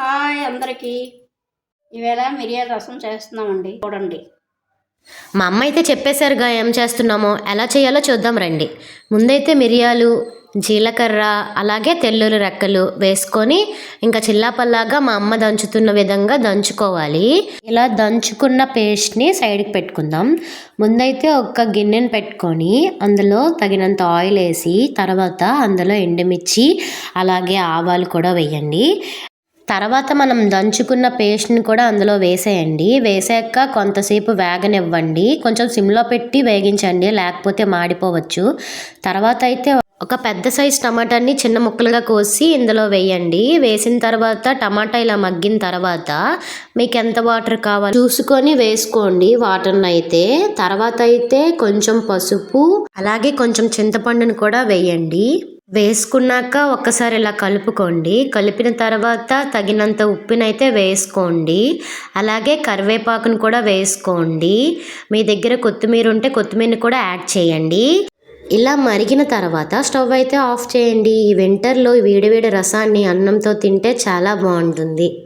Hi అందరికీ. ఈవేళ మిరియాల రసం చేస్తున్నామండి. చూడండి. మా అమ్మ అయితే చెప్పేశారుగా ఏం చేస్తున్నామో ఎలా చేయాలో చూద్దాం రండి. ముందైతే మిరియాలు జీలకర్ర అలాగే తెల్లులు రెక్కలు వేసుకొని ఇంకా చిల్లాపల్లాగా మా అమ్మ దంచుతున్న విధంగా దంచుకోవాలి. ఇలా దంచుకున్న పేస్ట్ని సైడ్కి పెట్టుకుందాం. ముందైతే ఒక గిన్నెను పెట్టుకొని అందులో తగినంత ఆయిల్ వేసి తర్వాత అందులో ఎండుమిర్చి అలాగే ఆవాలు కూడా వేయండి. తర్వాత మనం దంచుకున్న పేస్ట్ని కూడా అందులో వేసేయండి. వేసాక కొంతసేపు వేగనివ్వండి. కొంచెం సిమ్లో పెట్టి వేగించండి. లేకపోతే మాడిపోవచ్చు. తర్వాత అయితే ఒక పెద్ద సైజ్ టమాటాని చిన్న ముక్కలుగా కోసి ఇందులో వేయండి. వేసిన తర్వాత టమాటా ఇలా మగ్గిన తర్వాత మీకు ఎంత వాటర్ కావాలో చూసుకొని వేసుకోండి వాటర్ని అయితే. తర్వాత అయితే కొంచెం పసుపు అలాగే కొంచెం చింతపండుని కూడా వేయండి. వేసుకున్నాక ఒక్కసారి ఇలా కలుపుకోండి. కలిపిన తర్వాత తగినంత ఉప్పునైతే వేసుకోండి. అలాగే కరివేపాకును కూడా వేసుకోండి. మీ దగ్గర కొత్తిమీర ఉంటే కొత్తిమీరని కూడా యాడ్ చేయండి. ఇలా మరిగిన తర్వాత స్టవ్ అయితే ఆఫ్ చేయండి. ఈ వింటర్లో ఈ వేడివేడి రసాన్ని అన్నంతో తింటే చాలా బాగుంటుంది.